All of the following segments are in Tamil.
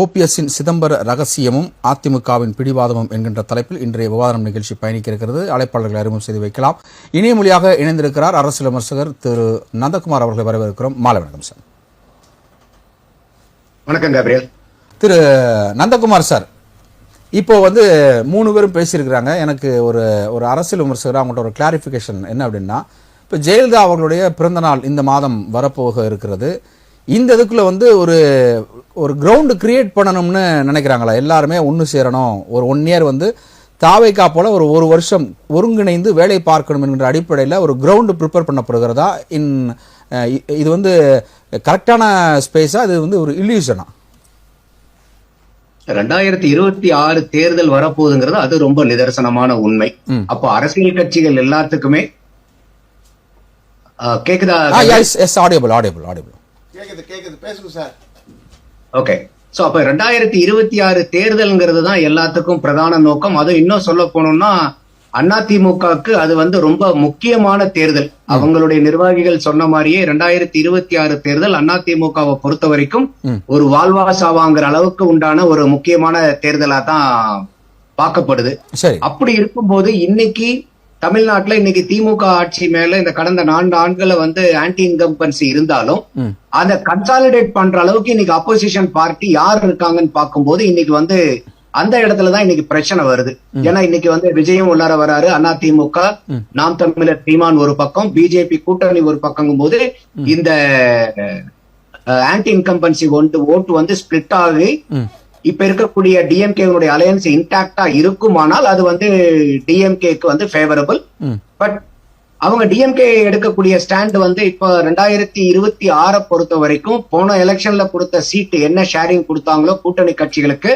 ஓபிஎஸ்ஸின் சிதம்பர ரகசியமும் அதிமுகவின் பிடிவாதமும் என்கின்ற தலைப்பில் இன்றைய விவாதம் நிகழ்ச்சி பயணிக்க இருக்கிறது அழைப்பாளர்களை அறிமுகம் செய்து வைக்கலாம். இணைய மொழியாக இணைந்திருக்கிறார் அரசியல் விமர்சகர் திரு நந்தகுமார் அவர்களை வரவேற்கிறோம். மாலை வணக்கம் சார். வணக்கம் gabriel திரு நந்தகுமார் சார். இப்போ வந்து மூணு பேரும் பேசியிருக்கிறாங்க. எனக்கு ஒரு ஒரு அரசியல் விமர்சகர் அவங்கள்ட்ட ஒரு கிளாரிஃபிகேஷன் என்ன அப்படின்னா இப்போ ஜெயலலிதா அவர்களுடைய பிறந்த நாள் இந்த மாதம் வரப்போக இருக்கிறது. இந்த இதுக்குள்ள வந்து ஒரு ஒரு கிரவுண்டு கிரியேட் பண்ணணும்னு நினைக்கிறாங்களா? எல்லாருமே ஒன்று சேரணும். ஒரு ஒன் இயர் வந்து தாவைக்கா போல ஒரு ஒரு வருஷம் ஒருங்கிணைந்து வேலை பார்க்கணும் என்கிற அடிப்படையில் ஒரு கிரவுண்டு ப்ரிப்பேர் பண்ணப்படுகிறதா? இன் இது வந்து கரெக்டான ஸ்பேஸா இது வந்து ஒரு இல்லியூஷனா ரெண்டாயிரத்தி இருபத்தி ஆறு தேர்தல் வரப்போகுதுங்கிறது அது ரொம்ப நிதர்சனமான உண்மை. அப்போ அரசியல் கட்சிகள் எல்லாத்துக்குமே கேக்குதா? ஆடியபிள் ஆடியபிள் ஆடியபிள் கேக்குது கேக்குது. பேசுங்க சார். ஓகே சோ அப்ப ரெண்டாயிரத்தி இருபத்தி ஆறு தேர்தல்ங்கிறது தான் எல்லாத்துக்கும் பிரதான நோக்கம். அது இன்னும் சொல்ல போனோம்னா அதிமுகவுக்கு அது வந்து ரொம்ப முக்கியமான தேர்தல். அவங்களுடைய நிர்வாகிகள் சொன்ன மாதிரியே ரெண்டாயிரத்தி இருபத்தி ஆறு தேர்தல் அதிமுகவை பொறுத்த வரைக்கும். ஒரு வாழ்வாசாவாங்கிற அளவுக்கு உண்டான ஒரு முக்கியமான தேர்தலா தான் பார்க்கப்படுது. சரி. அப்படி இருக்கும்போது இன்னைக்கு தமிழ்நாட்டுல இன்னைக்கு திமுக ஆட்சி மேல இந்த கடந்த நான்கு ஆண்டுகள வந்து ஆன்டி இன்கம்பன்சி இருந்தாலும் அதை கன்சாலிடேட் பண்ற அளவுக்கு இன்னைக்கு அப்போசிஷன் பார்ட்டி யார் இருக்காங்கன்னு பார்க்கும்போது இன்னைக்கு வந்து அந்த இடத்துலதான் இன்னைக்கு பிரச்சனை வருது. ஏன்னா இன்னைக்கு வந்து விஜயும் உள்ளார வராரு அண்ணா திமுக நாம் தமிழர் சீமான் ஒரு பக்கம் பிஜேபி கூட்டணி ஒரு பக்கங்கும் போது இந்த ஆன்டி இன்கம்பன்சி ஒன்று ஓட்டு வந்து ஸ்பிளிட் ஆகி இப்ப இருக்கக்கூடிய டிஎம்கேனுடைய அலையன்ஸ் இன்டாக்டா இருக்குமானால் அது வந்து டிஎம்கேக்கு வந்து ஃபேவரபிள் பட் அவங்க டிஎம்கே எடுக்கக்கூடிய ஸ்டாண்ட் வந்து இப்ப ரெண்டாயிரத்தி இருபத்தி ஆறை பொறுத்த வரைக்கும் போன எலெக்ஷன்ல கொடுத்த சீட்டு என்ன ஷேரிங் கொடுத்தாங்களோ கூட்டணி கட்சிகளுக்கு.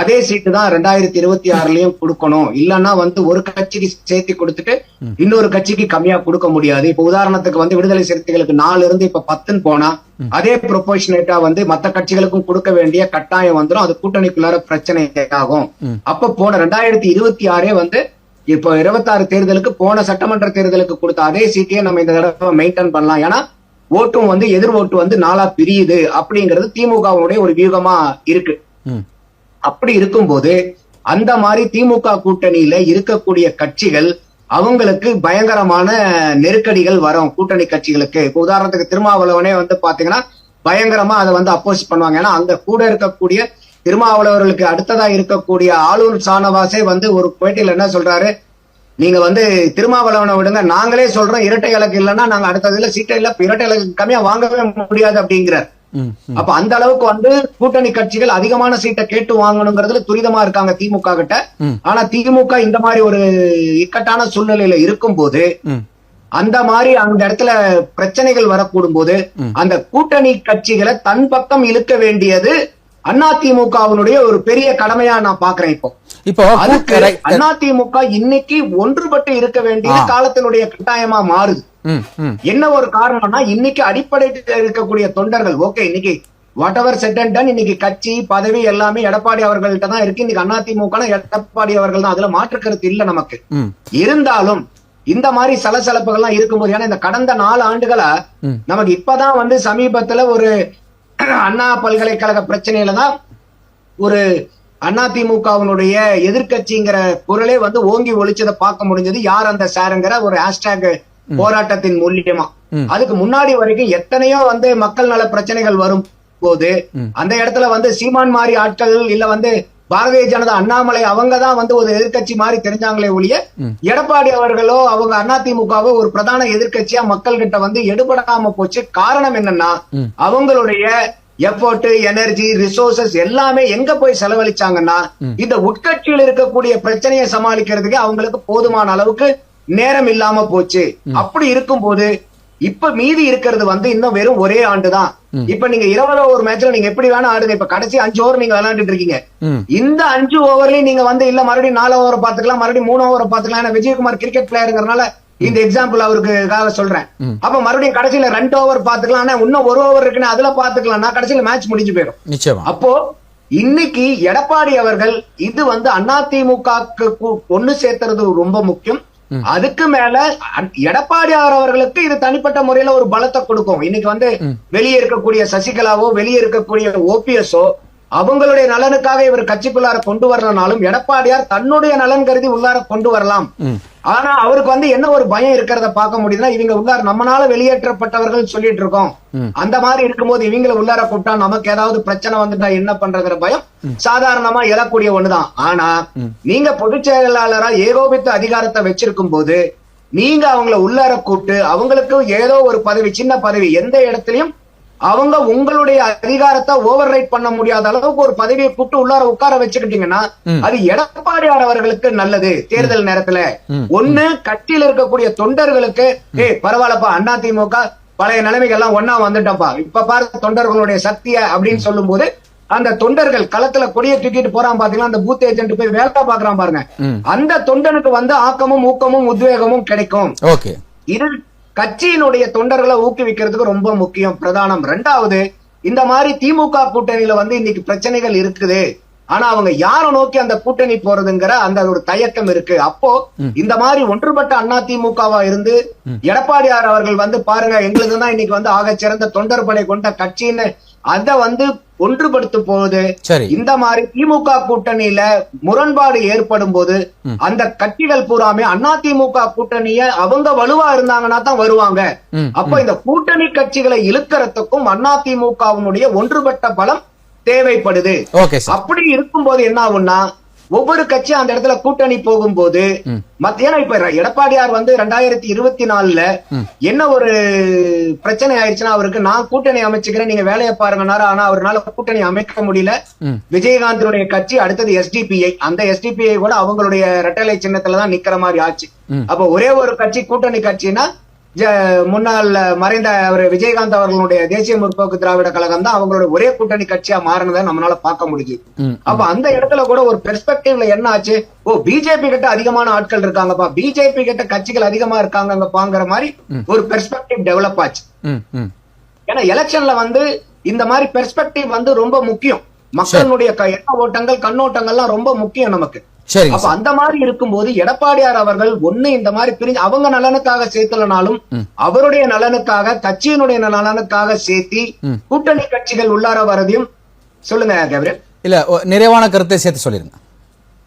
அதே சீட்டு தான் ரெண்டாயிரத்தி இருபத்தி ஆறுலயும் கொடுக்கணும். இல்லன்னா வந்து ஒரு கட்சிக்கு சேர்த்து கொடுத்துட்டு இன்னொரு கட்சிக்கு கம்மியா கொடுக்க முடியாது. இப்ப உதாரணத்துக்கு வந்து விடுதலை சிறுத்தைகளுக்கு நாலு இருந்து இப்ப பத்துன்னு போனா அதே ப்ரொபோஷனேட்டா வந்து மத்த கட்சிகளுக்கும் கொடுக்க வேண்டிய கட்டாயம் வந்துடும் அது கூட்டணிக்குள்ளார பிரச்சனை ஆகும். அப்ப போன ரெண்டாயிரத்தி இருபத்தி ஆறே வந்து இப்போ இருபத்தாறு தேர்தலுக்கு போன சட்டமன்ற தேர்தலுக்கு கொடுத்த அதே சீட்டையே நம்ம இந்த தடவை மெயின்டைன் பண்ணலாம். ஏன்னா ஓட்டும் வந்து எதிர் ஓட்டு வந்து நாளா பிரியுது அப்படிங்கிறது திமுகவுடைய ஒரு வியூகமா இருக்கு. அப்படி இருக்கும்போது அந்த மாதிரி திமுக கூட்டணியில இருக்கக்கூடிய கட்சிகள் அவங்களுக்கு பயங்கரமான நெருக்கடிகள் வரும் கூட்டணி கட்சிகளுக்கு. இப்ப உதாரணத்துக்கு திருமாவளவனே வந்து பாத்தீங்கன்னா பயங்கரமா அதை வந்து அப்போஸ் பண்ணுவாங்க. ஏன்னா அங்க கூட இருக்கக்கூடிய திருமாவளவர்களுக்கு அடுத்ததா இருக்கக்கூடிய ஆளுநர் சானவாசே வந்து ஒரு பேட்டியில என்ன சொல்றாரு? நீங்க வந்து திருமாவளவனை விடுங்க. நாங்களே சொல்றோம் இரட்டை இலக்கு இல்லைன்னா நாங்க அடுத்ததுல சீட்டை இல்ல இரட்டை இலக்கு கம்மியா வாங்கவே முடியாது அப்படிங்கிறார். அப்ப அந்த அளவுக்கு வந்து கூட்டணி கட்சிகள் அதிகமான சீட்டை கேட்டு வாங்கணுங்கிறதுல துரிதமா இருக்காங்க திமுக கிட்ட. ஆனா திமுக இந்த மாதிரி ஒரு இக்கட்டான சூழ்நிலையில இருக்கும்போது ம். அந்த மாதிரி அந்த இடத்துல பிரச்சனைகள் வரக்கூடும் போது. அந்த கூட்டணி கட்சிகளை தன் பக்கம் இழுக்க வேண்டியது அதிமுகவினுடைய ஒரு பெரிய கடமையா நான் பாக்குறேன் இப்போ இப்போ அதுக்கு. அதிமுக இன்னைக்கு ஒன்றுபட்டு இருக்க வேண்டிய. காலத்தினுடைய கட்டாயமா மாறுது என்ன ஒரு காரணம்னா இன்னைக்கு அடிப்படையில் இருக்கக்கூடிய தொண்டர்கள் ஓகே இன்னைக்கு whatever said and done இன்னைக்கு கட்சி பதவி எல்லாமே எடப்பாடி அவர்கள்ட்ட தான் இருக்கு இன்னைக்கு அதிமுக எடப்பாடி அவர்கள் தான் அதுல மாற்று கருத்து இல்ல நமக்கு இருந்தாலும் இந்த மாதிரி சலசலப்புகள்லாம் இருக்கும்போது ஏன்னா இந்த கடந்த நாலு ஆண்டுகளா. நமக்கு இப்பதான் வந்து சமீபத்துல ஒரு அண்ணா பல்கலைக்கழக பிரச்சனையில தான் ஒரு அதிமுகவினுடைய எதிர்க்கட்சிங்கிற குரலே வந்து ஓங்கி ஒழிச்சதை பார்க்க முடிஞ்சது யார் அந்த சாருங்கிற ஒரு ஹேஷ்டேக் போராட்டத்தின் மூலியமா. அதுக்கு முன்னாடி வரைக்கும் எத்தனையோ வந்து மக்கள் நல பிரச்சனைகள் வரும் போது. அந்த இடத்துல வந்து சீமான் மாதிரி ஆட்கள் இல்ல வந்து பாரதிய ஜனதா அண்ணாமலை அவங்க தான் வந்து ஒரு எதிர்க்கட்சி மாதிரி தெரிஞ்சாங்களே ஒழிய. எடப்பாடி அவர்களோ அவங்க அதிமுகவோ ஒரு பிரதான எதிர்க்கட்சியா மக்கள் கிட்ட வந்து எடுபடாம போச்சு காரணம் என்னன்னா. அவங்களுடைய எஃபோர்ட் எனர்ஜி ரிசோர்சஸ் எல்லாமே எங்க போய் செலவழிச்சாங்கன்னா இந்த உட்கட்சியில் இருக்கக்கூடிய பிரச்சனையை சமாளிக்கிறதுக்கு அவங்களுக்கு போதுமான அளவுக்கு நேரம் இல்லாம போச்சு அப்படி இருக்கும்போது இப்ப மீதி இருக்கிறது வந்து இன்னும் வெறும் ஒரே ஆண்டுதான். இப்ப நீங்க இருபது ஓவர் மேட்ச்ல நீங்க எப்படி வேணா ஆடுங்க. இப்ப கடைசி அஞ்சு ஓவர் நீங்க விளையாண்டுட்டு இருக்கீங்க. இந்த அஞ்சு ஓவர்லயும் நீங்க வந்து இல்ல மறுபடியும் நாலு ஓவர் பாத்துக்கலாம் மறுபடியும் மூணு ஓவர் பாத்துக்கலாம் ஏன்னா விஜயகுமார் கிரிக்கெட் பிளேயருங்கிறனால இந்த எக்ஸாம்பிள் அவருக்கு சொல்றேன். அப்ப மறுபடியும் கடைசியில ரெண்டு ஓவர் பாத்துக்கலாம் ஆனா இன்னும் ஒரு ஓவர் இருக்குன்னு அதுல பாத்துக்கலாம் நான் கடைசியில மேட்ச் முடிஞ்சு போயிடும். அப்போ இன்னைக்கு எடப்பாடி அவர்கள் இது வந்து அதிமுகக்கு ஒண்ணு சேர்த்துறது ரொம்ப முக்கியம். அதுக்கு மேல எடப்பாடியார் அவர்களுக்கு இது தனிப்பட்ட முறையில ஒரு பலத்தை கொடுக்கும். இன்னைக்கு வந்து வெளியே இருக்கக்கூடிய சசிகலாவோ வெளியே இருக்கக்கூடிய ஓபிஎஸ்ஓ அவங்களுடைய நலனுக்காக இவர் கட்சிக்குள்ளார கொண்டு வரலனாலும் எடப்பாடியார் தன்னுடைய நலன் கருதி உள்ளார கொண்டு வரலாம். ஆனா அவருக்கு வந்து என்ன ஒரு பயம் இருக்கிறத பார்க்க முடியுதுன்னா இவங்க உள்ளார நம்மனால வெளியேற்றப்பட்டவர்கள் சொல்லிட்டு இருக்கோம். அந்த மாதிரி இருக்கும்போது இவங்களை உள்ளார கூப்பிட்டா நமக்கு ஏதாவது பிரச்சனை வந்துட்டா என்ன பண்றதுங்கிற பயம் சாதாரணமா எழக்கூடிய ஒண்ணுதான். ஆனா நீங்க பொதுச் செயலாளரா ஏகோபித்த அதிகாரத்தை வச்சிருக்கும் போது நீங்க அவங்கள உள்ளார கூப்பிட்டு அவங்களுக்கு ஏதோ ஒரு பதவி சின்ன பதவி எந்த இடத்துலயும் அவங்க உங்களுடைய அதிகாரத்தை ஓவர் ரைட் பண்ண முடியாத அளவுக்கு ஒரு பதவியை கூப்பிட்டு உள்ளார உட்கார வச்சுக்கிட்டீங்கன்னா. அது எடப்பாடியார் அவர்களுக்கு நல்லது தேர்தல் நேரத்துல. ஒண்ணு கட்சியில் இருக்கக்கூடிய தொண்டர்களுக்கு ஏய் பரவாயில்லப்பா அண்ணா திமுக பழைய நிலைமைகள் எல்லாம் ஒன்னா வந்துட்டப்பா. இப்ப பாரு தொண்டர்களுடைய சக்திய அப்படின்னு சொல்லும் போது அந்த தொண்டர்கள் களத்துல கொடியை தூக்கிட்டு போறான் பாத்தீங்களா? அந்த பூத் ஏஜென்ட் போய் வேலை பாக்குறான் பாருங்க. அந்த தொண்டனுக்கு வந்து ஆக்கமும் ஊக்கமும் உத்வேகமும் கிடைக்கும். ஓகே. இது கட்சியினுடைய தொண்டர்களை ஊக்குவிக்கிறதுக்கு ரொம்ப முக்கியம் பிரதானம். ரெண்டாவது இந்த மாதிரி திமுக கூட்டணியில வந்து இன்னைக்கு பிரச்சனைகள் இருக்குது. ஆனா அவங்க யாரை நோக்கி அந்த கூட்டணி போறதுங்கிற அந்த ஒரு தயக்கம் இருக்கு. அப்போ இந்த மாதிரி ஒன்றுபட்ட அண்ணா திமுகவா இருந்து எடப்பாடியார் அவர்கள் வந்து பாருங்க எங்களுக்கு தான் இன்னைக்கு வந்து ஆகச் சிறந்த தொண்டர் படை கொண்ட கட்சின்னு அத வந்து ஒன்றுபடுத்தும் போது இந்த மாதிரி திமுக கூட்டணியில முரண்பாடு ஏற்படும் போது அந்த கட்சிகள் பூராமே அதிமுக கூட்டணிய அவங்க வலுவா இருந்தாங்கன்னா தான் வருவாங்க. அப்ப இந்த கூட்டணி கட்சிகளை இழுக்கிறதுக்கும் அதிமுகவினுடைய ஒன்றுபட்ட பலம் தேவைப்படுது. அப்படி இருக்கும்போது என்ன ஆகும்னா ஒவ்வொரு கட்சியும் அந்த இடத்துல கூட்டணி போகும்போது ஏன்னா இப்ப எடப்பாடியார் வந்து ரெண்டாயிரத்தி இருபத்தி நாலுல. என்ன ஒரு பிரச்சனை ஆயிடுச்சுன்னா அவருக்கு நான் கூட்டணி அமைச்சுக்கிறேன் நீங்க வேலையை பாருங்கனாரு ஆனா அவரால் கூட்டணி அமைக்க முடியல. விஜயகாந்தனுடைய கட்சி அடுத்தது எஸ்டிபிஐ அந்த எஸ்டிபிஐ கூட அவங்களுடைய ரெட்டலை சின்னத்துல தான் நிக்கிற மாதிரி ஆச்சு. அப்ப ஒரே ஒரு கட்சி கூட்டணி கட்சினா ஜ- முன்னாள் மறைந்த அவர் விஜயகாந்த் அவர்களுடைய தேசிய முற்போக்கு திராவிட கழகம் தான் அவங்களுடைய ஒரே கூட்டணி கட்சியா மாறினதை நம்மளால பார்க்க முடியுது ம், அப்ப அந்த இடத்துல கூட ஒரு பெர்ஸ்பெக்டிவ்ல என்ன ஆச்சு? ஓ பிஜேபி கிட்ட அதிகமான ஆட்கள் இருக்காங்கப்பா. பிஜேபி கிட்ட கட்சிகள் அதிகமா இருக்காங்கங்கப்பாங்கிற மாதிரி ஒரு பெர்ஸ்பெக்டிவ் டெவலப் ஆச்சு. ஏன்னா எலெக்ஷன்ல வந்து இந்த மாதிரி பெர்ஸ்பெக்டிவ் வந்து ரொம்ப முக்கியம். மக்களுடைய எண்ண ஓட்டங்கள் கண்ணோட்டங்கள்லாம் ரொம்ப முக்கியம் நமக்கு. சரிங்க அப்ப சார். அந்த மாதிரி இருக்கும்போது எடப்பாடியார் அவர்கள் ஒண்ணு இந்த மாதிரி பிரிஞ்சு அவங்க நலனுக்காக சேர்த்தலனாலும் அவருடைய நலனுக்காக கட்சியினுடைய நலனுக்காக சேர்த்தி. கூட்டணி கட்சிகள் உள்ளார வரதையும் சொல்லுங்க கேப்ரியல் இல்ல நிறைவான கருத்தை சேர்த்து சொல்லிருங்க.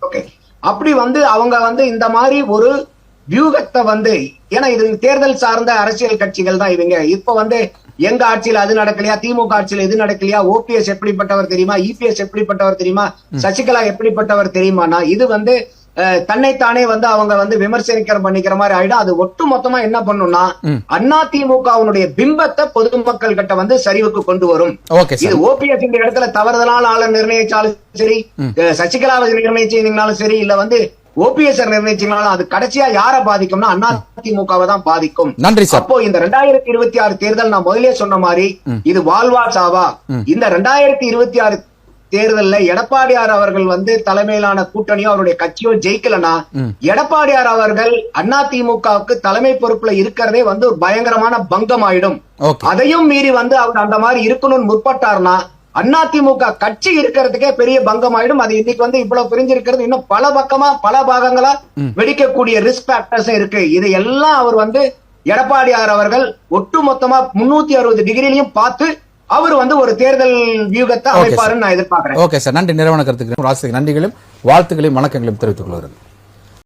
ஓகே. அப்படி வந்து அவங்க வந்து இந்த மாதிரி ஒரு வியூகத்தை வந்து ஏன்னா இது தேர்தல் சார்ந்த அரசியல் கட்சிகள் தான் இவங்க. இப்ப வந்து எங்க ஆட்சியில அது நடக்கலையா? திமுக ஆட்சியில இது நடக்கலையா? ஓபிஎஸ் எப்படிப்பட்டவர் தெரியுமா? இபிஎஸ் எப்படிப்பட்டவர் தெரியுமா? சசிகலா எப்படிப்பட்டவர் தெரியுமானா? இது வந்து தன்னைத்தானே வந்து அவங்க வந்து விமர்சனிக்கிற பண்ணிக்கிற மாதிரி ஆயிடும். அது ஒட்டு மொத்தமா என்ன பண்ணும்னா. அண்ணா திமுகவுடைய பிம்பத்தை பொதுமக்கள் கிட்ட வந்து சரிவுக்கு கொண்டு வரும். இது ஓபிஎஸ் இந்த இடத்துல தவறுதலான ஆளை நிர்ணயிச்சாலும் சரி சசிகலாவை நிர்ணயிச்சீங்கனாலும் சரி இல்ல வந்து ஓபிஎஸ் நிர்ணயிச்சீங்கனாலும் அது கடைசியா யார பாதிக்கும்னா அண்ணா திமுகவை தான் பாதிக்கும். நன்றி சார். அப்போ இந்த ரெண்டாயிரத்தி இருபத்தி ஆறு தேர்தல் நான் முதலே சொன்ன மாதிரி இது வாழ்வா சாவா. இந்த ரெண்டாயிரத்தி இருபத்தி ஆறு தேர்தல்ல எடப்பாடியார் அவர்கள் வந்து தலைமையிலான கூட்டணியோ அவருடைய கட்சியோ ஜெயிக்கலனா எடப்பாடியார் அவர்கள் அண்ணா திமுகவுக்கு தலைமை பொறுப்புல இருக்கிறதே வந்து ஒரு பயங்கரமான பங்கம் ஆயிடும் அதையும் மீறி வந்து அவர் அந்த மாதிரி இருக்கணும்னு முற்பட்டார்னா அதிமுக கட்சி இருக்கிறதுக்கே பெரிய பங்கம் ஆயிடும் அது இன்னைக்கு வந்து இவ்வளவு பிரிஞ்சிருக்கிறது. இன்னும் பல பக்கமா பல பாகங்களா வெடிக்கக்கூடிய ரிஸ்க் ஃபேக்டர்ஸ் இருக்கு. இது எல்லாம் அவர் வந்து எடப்பாடியார் அவர்கள் ஒட்டுமொத்தமா முன்னூத்தி அறுபது டிகிரிலையும் பார்த்து அவர் வந்து ஒரு தேர்தல் வியூகத்தை. அமைப்பாருன்னு நான் எதிர்பார்க்கிறேன். ஓகே சார் நன்றி. நிறைவான கருத்துக்கு ராசிக்கு நன்றிகளும் வாழ்த்துக்களையும் வணக்கங்களையும் தெரிவித்துக் கொள்கிறேன்.